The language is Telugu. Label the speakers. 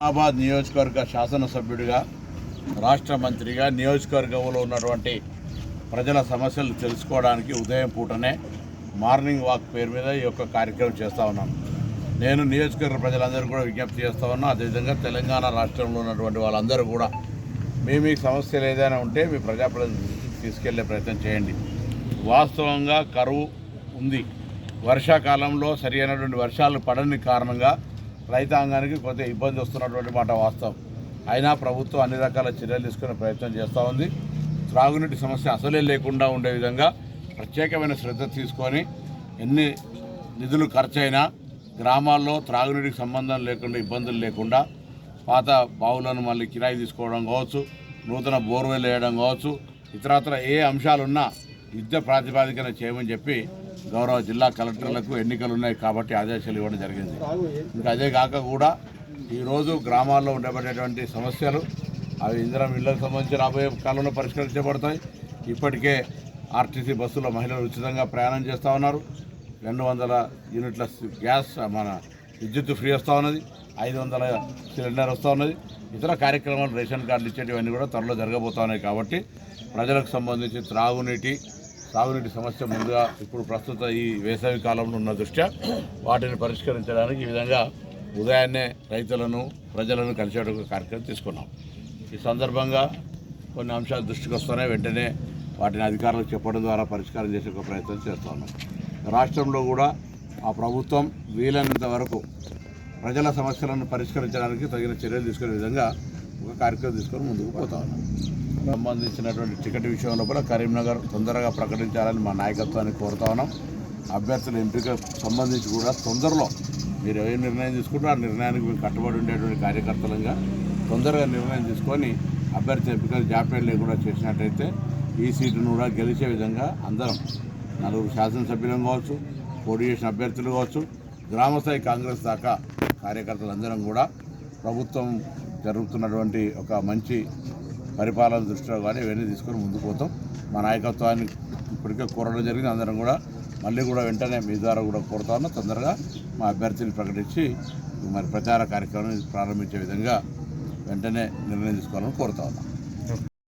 Speaker 1: హైదరాబాద్ నియోజకవర్గ శాసనసభ్యుడిగా రాష్ట్ర మంత్రిగా నియోజకవర్గంలో ఉన్నటువంటి ప్రజల సమస్యలు తెలుసుకోవడానికి ఉదయం పూటనే మార్నింగ్ వాక్ పేరు మీద ఈ యొక్క కార్యక్రమం చేస్తూ ఉన్నాను నేను నియోజకవర్గ ప్రజలందరూ కూడా విజ్ఞప్తి చేస్తూ ఉన్నాను అదేవిధంగా తెలంగాణ రాష్ట్రంలో ఉన్నటువంటి వాళ్ళందరూ కూడా మీ మీ సమస్యలు ఏదైనా ఉంటే మీ ప్రజాప్రతినిధులకు తీసుకెళ్ళే ప్రయత్నం చేయండి. వాస్తవంగా కరువు ఉంది. వర్షాకాలంలో సరి అయినటువంటి వర్షాలు పడని కారణంగా రైతాంగానికి కొంత ఇబ్బంది వస్తున్నటువంటి మాట వాస్తవం. అయినా ప్రభుత్వం అన్ని రకాల చర్యలు తీసుకునే ప్రయత్నం చేస్తూ ఉంది. త్రాగునీటి సమస్య అసలే లేకుండా ఉండే విధంగా ప్రత్యేకమైన శ్రద్ధ తీసుకొని ఎన్ని నిధులు ఖర్చైనా గ్రామాల్లో త్రాగునీటికి సంబంధం లేకుండా ఇబ్బందులు లేకుండా పాత బావులను మళ్ళీ కిరాయి తీసుకోవడం కావచ్చు నూతన బోర్వెల్ వేయడం కావచ్చు ఇతరత్ర ఏ అంశాలున్నా యుద్ధ ప్రాతిపాదికన చేయమని చెప్పి గౌరవ జిల్లా కలెక్టర్లకు ఎన్నికలు ఉన్నాయి కాబట్టి ఆదేశాలు ఇవ్వడం జరిగింది. ఇంకా అదే కాక కూడా ఈరోజు గ్రామాల్లో ఉండబడేటువంటి సమస్యలు అవి ఇంధనం ఇళ్ళకు సంబంధించి రాబోయే కాలంలో పరిష్కరించబడతాయి. ఇప్పటికే ఆర్టీసీ బస్సులో మహిళలు ఉచితంగా ప్రయాణం చేస్తూ ఉన్నారు. రెండు వందల యూనిట్ల గ్యాస్ మన విద్యుత్ ఫ్రీ వస్తూ ఉన్నది. ఐదు వందల సిలిండర్ వస్తూ ఉన్నది. ఇతర కార్యక్రమాలు రేషన్ కార్డులు ఇచ్చేటివన్నీ కూడా త్వరలో జరగబోతున్నాయి కాబట్టి ప్రజలకు సంబంధించి త్రాగునీటి సాగునీటి సమస్య ముందుగా ఇప్పుడు ప్రస్తుత ఈ వేసవి కాలంలో ఉన్న దృష్ట్యా వాటిని పరిష్కరించడానికి ఈ విధంగా ఉదయాన్నే రైతులను ప్రజలను కలిసేట కార్యక్రమం తీసుకున్నాం. ఈ సందర్భంగా కొన్ని అంశాలు దృష్టికి వస్తున్నాయి వెంటనే వాటిని అధికారులకు చెప్పడం ద్వారా పరిష్కారం చేసే ఒక ప్రయత్నం చేస్తాను రాష్ట్రంలో కూడా ఆ ప్రభుత్వం వీలైనంత వరకు ప్రజల సమస్యలను పరిష్కరించడానికి తగిన చర్యలు తీసుకునే విధంగా ఒక కార్యక్రమం తీసుకొని ముందుకు పోతా ఉన్నాం. సంబంధించినటువంటి టికెట్ విషయంలో కూడా కరీంనగర్ తొందరగా ప్రకటించాలని మా నాయకత్వాన్ని కోరుతా ఉన్నాం. అభ్యర్థుల ఎంపిక సంబంధించి కూడా తొందరలో మీరు ఏ నిర్ణయం తీసుకుంటే ఆ నిర్ణయానికి మేము కట్టుబడి ఉండేటువంటి కార్యకర్తలంగా తొందరగా నిర్ణయం తీసుకొని అభ్యర్థి ఎంపికలు జాప్యం లేకుండా చేసినట్టయితే ఈ సీటును కూడా గెలిచే విధంగా అందరం నలుగురు శాసనసభ్యులం కావచ్చు పోటీ చేసిన అభ్యర్థులు కావచ్చు గ్రామస్థాయి కాంగ్రెస్ దాకా కార్యకర్తలందరం కూడా ప్రభుత్వం జరుగుతున్నటువంటి ఒక మంచి పరిపాలన దృష్టిలో కానీ ఇవన్నీ తీసుకొని ముందుకు పోతాం. మా నాయకత్వాన్ని ఇప్పటికే కోరడం జరిగింది. అందరం కూడా మళ్ళీ కూడా వెంటనే మీ ద్వారా కూడా కోరుతాను తొందరగా మా అభ్యర్థిని ప్రకటించి మరి ప్రచార కార్యక్రమం ప్రారంభించే విధంగా వెంటనే నిర్ణయం తీసుకోవాలని కోరుతా ఉన్నాం.